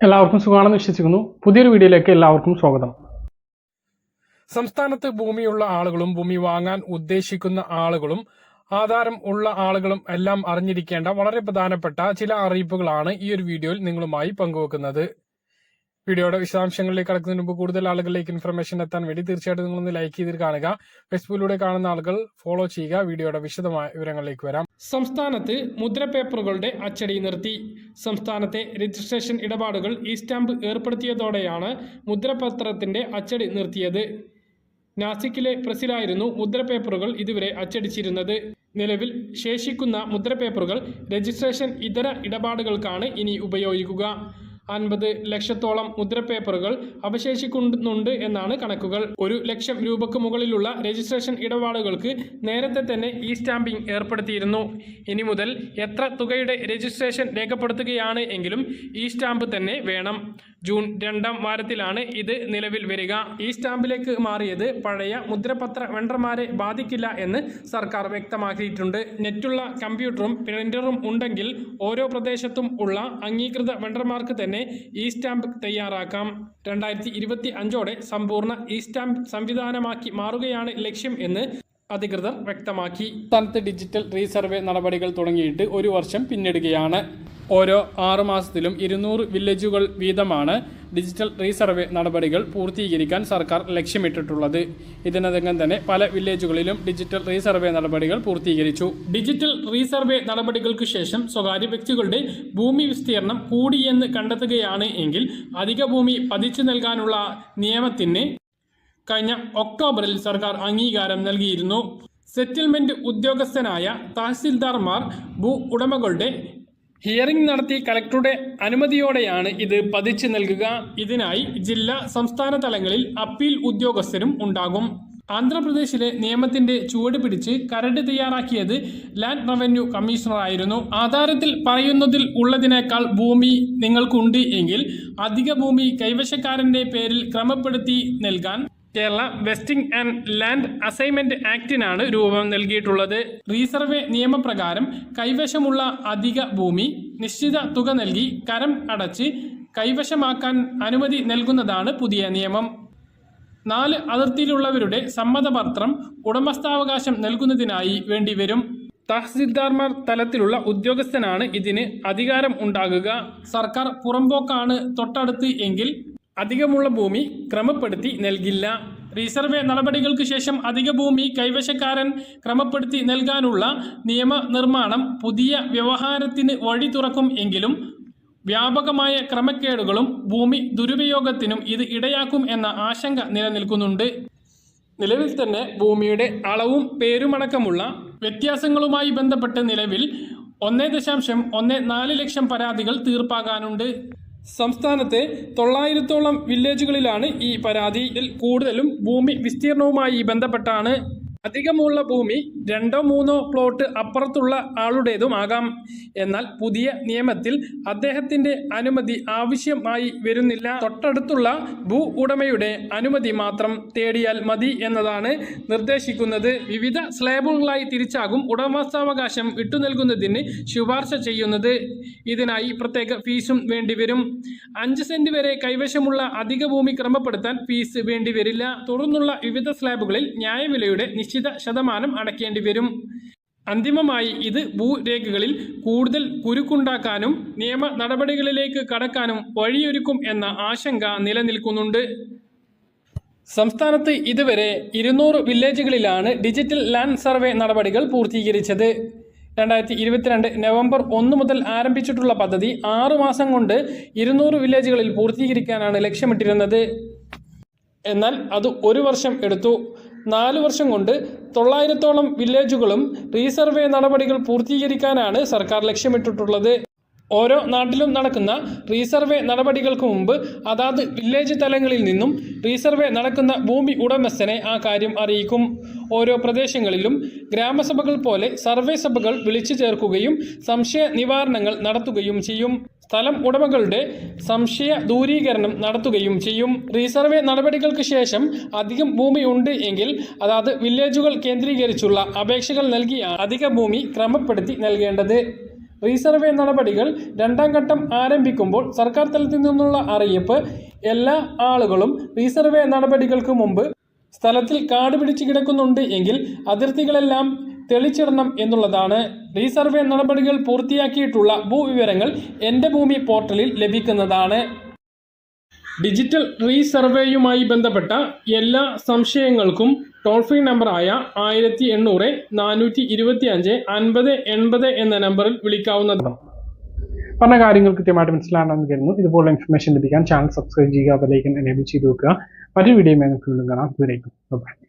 എല്ലാവർക്കും സുഖമാണെന്ന് വിശ്വസിക്കുന്നു. പുതിയൊരു വീഡിയോയിലേക്ക് എല്ലാവർക്കും സ്വാഗതം. സംസ്ഥാനത്ത് ഭൂമിയുള്ള ആളുകളും ഭൂമി വാങ്ങാൻ ഉദ്ദേശിക്കുന്ന ആളുകളും ആധാരം ഉള്ള ആളുകളും എല്ലാം അറിഞ്ഞിരിക്കേണ്ട വളരെ പ്രധാനപ്പെട്ട ചില അറിയിപ്പുകളാണ് ഈ ഒരു വീഡിയോയിൽ നിങ്ങളുമായി പങ്കുവെക്കുന്നത്. വീഡിയോയുടെ വിശദാംശങ്ങളിലേക്ക് കടക്കുന്നതിന് മുമ്പ് കൂടുതൽ ആളുകളിലേക്ക് ഇൻഫർമേഷൻ എത്താൻ വേണ്ടി തീർച്ചയായിട്ടും നിങ്ങളൊന്ന് ലൈക്ക് ചെയ്ത് കാണുക. ഫേസ്ബുക്കിലൂടെ കാണുന്ന ആളുകൾ ഫോളോ ചെയ്യുക. വീഡിയോയുടെ വിശദമായ വിവരങ്ങളിലേക്ക് വരാം. സംസ്ഥാനത്ത് മുദ്രപേപ്പറുകളുടെ അച്ചടി നിർത്തി. സംസ്ഥാനത്തെ രജിസ്ട്രേഷൻ ഇടപാടുകൾ ഈ സ്റ്റാമ്പ് ഏർപ്പെടുത്തിയതോടെയാണ് മുദ്രപത്രത്തിന്റെ അച്ചടി നിർത്തിയത്. നാസിക്കിലെ പ്രസിലായിരുന്നു മുദ്രപേപ്പറുകൾ ഇതുവരെ അച്ചടിച്ചിരുന്നത്. നിലവിൽ ശേഷിക്കുന്ന മുദ്രപേപ്പറുകൾ രജിസ്ട്രേഷൻ ഇതര ഇടപാടുകൾക്കാണ് ഇനി ഉപയോഗിക്കുക. അൻപത് ലക്ഷത്തോളം മുദ്രപേപ്പറുകൾ അവശേഷിക്കുന്നുണ്ട് എന്നാണ് കണക്കുകൾ. ഒരു ലക്ഷം രൂപക്ക് മുകളിലുള്ള രജിസ്ട്രേഷൻ ഇടപാടുകൾക്ക് നേരത്തെ തന്നെ ഇ സ്റ്റാമ്പിംഗ് ഏർപ്പെടുത്തിയിരുന്നു. ഇനി മുതൽ എത്ര തുകയുടെ രജിസ്ട്രേഷൻ രേഖപ്പെടുത്തുകയാണ് എങ്കിലും ഇ സ്റ്റാമ്പ് തന്നെ വേണം. ജൂൺ രണ്ടാം വാരത്തിലാണ് ഇത് നിലവിൽ വരിക. ഈ സ്റ്റാമ്പിലേക്ക് മാറിയത് പഴയ മുദ്രപത്ര വെണ്ടർമാരെ ബാധിക്കില്ല എന്ന് സർക്കാർ വ്യക്തമാക്കിയിട്ടുണ്ട്. നെറ്റുള്ള കമ്പ്യൂട്ടറും പ്രിന്ററും ഉണ്ടെങ്കിൽ ഓരോ പ്രദേശത്തും ഉള്ള അംഗീകൃത വെണ്ടർമാർക്ക് തന്നെ ഇ സ്റ്റാമ്പ് തയ്യാറാക്കാം. രണ്ടായിരത്തി ഇരുപത്തി അഞ്ചോടെ സമ്പൂർണ ഇ സ്റ്റാമ്പ് സംവിധാനമാക്കി മാറുകയാണ് ലക്ഷ്യം എന്ന് അധികൃതർ വ്യക്തമാക്കി. സംസ്ഥാനത്ത് ഡിജിറ്റൽ റീസർവേ നടപടികൾ തുടങ്ങിയിട്ട് ഒരു വർഷം പിന്നിടുകയാണ്. ഓരോ ആറു മാസത്തിലും ഇരുന്നൂറ് വില്ലേജുകൾ വീതമാണ് ഡിജിറ്റൽ റീസർവേ നടപടികൾ പൂർത്തീകരിക്കാൻ സർക്കാർ ലക്ഷ്യമിട്ടിട്ടുള്ളത്. ഇതിനകം തന്നെ പല വില്ലേജുകളിലും ഡിജിറ്റൽ റീസർവേ നടപടികൾ പൂർത്തീകരിച്ചു. ഡിജിറ്റൽ റീസർവേ നടപടികൾക്ക് ശേഷം സ്വകാര്യ വ്യക്തികളുടെ ഭൂമി വിസ്തീർണം കൂടിയെന്ന് കണ്ടെത്തുകയാണ് എങ്കിൽ അധിക ഭൂമി പതിച്ചു നൽകാനുള്ള നിയമത്തിന് കഴിഞ്ഞ ഒക്ടോബറിൽ സർക്കാർ അംഗീകാരം നൽകിയിരുന്നു. സെറ്റിൽമെന്റ് ഉദ്യോഗസ്ഥനായ തഹസിൽദാർമാർ ഭൂ ഉടമകളുടെ ഹിയറിംഗ് നടത്തി കളക്ടറുടെ അനുമതിയോടെയാണ് ഇത് പതിച്ചു നൽകുക. ഇതിനായി ജില്ലാ സംസ്ഥാന തലങ്ങളിൽ അപ്പീൽ ഉദ്യോഗസ്ഥരും ഉണ്ടാകും. ആന്ധ്രാപ്രദേശിലെ നിയമത്തിന്റെ ചുവട് പിടിച്ച് കരട് തയ്യാറാക്കിയത് ലാൻഡ് റവന്യൂ കമ്മീഷണറായിരുന്നു. ആധാരത്തിൽ പറയുന്നതിൽ ഉള്ളതിനേക്കാൾ ഭൂമി നിങ്ങൾക്കുണ്ട് എങ്കിൽ അധിക ഭൂമി കൈവശക്കാരന്റെ പേരിൽ ക്രമപ്പെടുത്തി നൽകാൻ Kerala vesting and land assignment ആക്ടിനാണ് രൂപം നൽകിയിട്ടുള്ളത്. റീസർവേ നിയമപ്രകാരം കൈവശമുള്ള അധിക ഭൂമി നിശ്ചിത തുക നൽകി കരം അടച്ച് കൈവശമാക്കാൻ അനുമതി നൽകുന്നതാണ് പുതിയ നിയമം. നാല് അതിർത്തിയിലുള്ളവരുടെ സമ്മതപത്രം ഉടമസ്ഥാവകാശം നൽകുന്നതിനായി വേണ്ടിവരും. തഹസിൽദാർമാർ തലത്തിലുള്ള ഉദ്യോഗസ്ഥനാണ് ഇതിന് അധികാരം ഉണ്ടാകുക. സർക്കാർ പുറമ്പോക്കാണ് തൊട്ടടുത്ത് എങ്കിൽ അധികമുള്ള ഭൂമി ക്രമപ്പെടുത്തി നൽകില്ല. റീസർവേ നടപടികൾക്ക് ശേഷം അധിക ഭൂമി കൈവശക്കാരൻ ക്രമപ്പെടുത്തി നൽകാനുള്ള നിയമനിർമ്മാണം പുതിയ വ്യവഹാരത്തിന് വഴി തുറക്കും എങ്കിലും വ്യാപകമായ ക്രമക്കേടുകളും ഭൂമി ദുരുപയോഗത്തിനും ഇത് ഇടയാക്കും എന്ന ആശങ്ക നിലനിൽക്കുന്നുണ്ട്. നിലവിൽ തന്നെ ഭൂമിയുടെ അളവും പേരുമടക്കമുള്ള വ്യത്യാസങ്ങളുമായി ബന്ധപ്പെട്ട് നിലവിൽ ഒന്നേ ദശാംശം ഒന്ന് നാല് ലക്ഷം പരാതികൾ തീർപ്പാകാനുണ്ട്. സംസ്ഥാനത്തെ തൊള്ളായിരത്തോളം വില്ലേജുകളിലാണ് ഈ പരാതിയിൽ കൂടുതലും ഭൂമി വിസ്തീർണവുമായി ബന്ധപ്പെട്ടാണ് അധികമുള്ള ഭൂമി രണ്ടോ മൂന്നോ പ്ലോട്ട് അപ്പുറത്തുള്ള ആളുടേതുമാകാം എന്നാൽ പുതിയ നിയമത്തിൽ അദ്ദേഹത്തിന്റെ അനുമതി ആവശ്യമായി വരുന്നില്ല. തൊട്ടടുത്തുള്ള ഭൂ ഉടമയുടെ അനുമതി മാത്രം തേടിയാൽ മതി എന്നതാണ് നിർദ്ദേശിക്കുന്നത്. വിവിധ സ്ലാബുകളായി തിരിച്ചാകും ഉടമസ്ഥാവകാശം വിട്ടുനൽകുന്നതിന് ശുപാർശ ചെയ്യുന്നത്. ഇതിനായി പ്രത്യേക ഫീസും വേണ്ടിവരും അഞ്ച് സെന്റ് വരെ കൈവശമുള്ള അധിക ഭൂമി ക്രമപ്പെടുത്താൻ ഫീസ് വേണ്ടിവരില്ല തുടർന്നുള്ള വിവിധ സ്ലാബുകളിൽ ന്യായവിലയുടെ നിശ്ചിത ശതമാനം അടയ്ക്കേണ്ടി വരും. അന്തിമമായി ഇത് ഭൂരേഖകളിൽ കൂടുതൽ കുരുക്കുണ്ടാക്കാനും നിയമ നടപടികളിലേക്ക് കടക്കാനും വഴിയൊരുക്കും എന്ന ആശങ്ക നിലനിൽക്കുന്നുണ്ട്. സംസ്ഥാനത്ത് ഇതുവരെ ഇരുന്നൂറ് വില്ലേജുകളിലാണ് ഡിജിറ്റൽ ലാൻഡ് സർവേ നടപടികൾ പൂർത്തീകരിച്ചത്. രണ്ടായിരത്തി ഇരുപത്തിരണ്ട് നവംബർ ഒന്ന് മുതൽ ആരംഭിച്ചിട്ടുള്ള പദ്ധതി ആറു മാസം കൊണ്ട് ഇരുന്നൂറ് വില്ലേജുകളിൽ പൂർത്തീകരിക്കാനാണ് ലക്ഷ്യമിട്ടിരുന്നത്. എന്നാൽ അത് ഒരു വർഷം എടുത്തു. നാല് വർഷം കൊണ്ട് തൊള്ളായിരത്തോളം വില്ലേജുകളും റീസർവേ നടപടികൾ പൂർത്തീകരിക്കാനാണ് സർക്കാർ ലക്ഷ്യമിട്ടിട്ടുള്ളത്. ഓരോ നാട്ടിലും നടക്കുന്ന റീസർവേ നടപടികൾക്ക് മുമ്പ് അതാത് വില്ലേജ് തലങ്ങളിൽ നിന്നും റീസർവേ നടക്കുന്ന ഭൂമി ഉടമസ്ഥനെ ആ കാര്യം അറിയിക്കും. ഓരോ പ്രദേശങ്ങളിലും ഗ്രാമസഭകൾ പോലെ സർവേ സഭകൾ വിളിച്ചു ചേർക്കുകയും സംശയ നിവാരണങ്ങൾ നടത്തുകയും ചെയ്യും. സ്ഥലം ഉടമകളുടെ സംശയ ദൂരീകരണം നടത്തുകയും ചെയ്യും. റീസർവേ നടപടികൾക്ക് ശേഷം അധികം ഭൂമി ഉണ്ട് എങ്കിൽ അതാത് വില്ലേജുകൾ കേന്ദ്രീകരിച്ചുള്ള അപേക്ഷകൾ നൽകിയാണ് അധിക ഭൂമി ക്രമപ്പെടുത്തി നൽകേണ്ടത്. റീസർവേ നടപടികൾ രണ്ടാം ഘട്ടം ആരംഭിക്കുമ്പോൾ സർക്കാർ തലത്തിൽ നിന്നുള്ള അറിയിപ്പ് എല്ലാ ആളുകളും റീസർവേ നടപടികൾക്ക് മുമ്പ് സ്ഥലത്തിൽ കാട് പിടിച്ചു കിടക്കുന്നുണ്ട് എങ്കിൽ അതിർത്തികളെല്ലാം തെളിച്ചിടണം എന്നുള്ളതാണ്. റീസർവേ നടപടികൾ പൂർത്തിയാക്കിയിട്ടുള്ള ഭൂവിവരങ്ങൾ എന്റെ ഭൂമി പോർട്ടലിൽ ലഭിക്കുന്നതാണ്. ഡിജിറ്റൽ റീസർവേയുമായി ബന്ധപ്പെട്ട എല്ലാ സംശയങ്ങൾക്കും ടോൾ ഫ്രീ നമ്പറായ ആയിരത്തി എണ്ണൂറ് നാനൂറ്റി ഇരുപത്തി അഞ്ച് അൻപത് എൺപത് എന്ന നമ്പറിൽ വിളിക്കാവുന്നതാണ്. പറഞ്ഞ കാര്യങ്ങൾ കൃത്യമായിട്ട് മനസ്സിലാണെന്ന് കരുതുന്നു. ഇതുപോലുള്ള ഇൻഫർമേഷൻ ലഭിക്കാൻ ചാനൽ സബ്സ്ക്രൈബ് ചെയ്യുക അതിലേക്ക് എനേബിൾ ചെയ്ത് വെക്കുക. മറ്റൊരു വീഡിയോ വീണ്ടും കാണാം. ദൂരേക്കും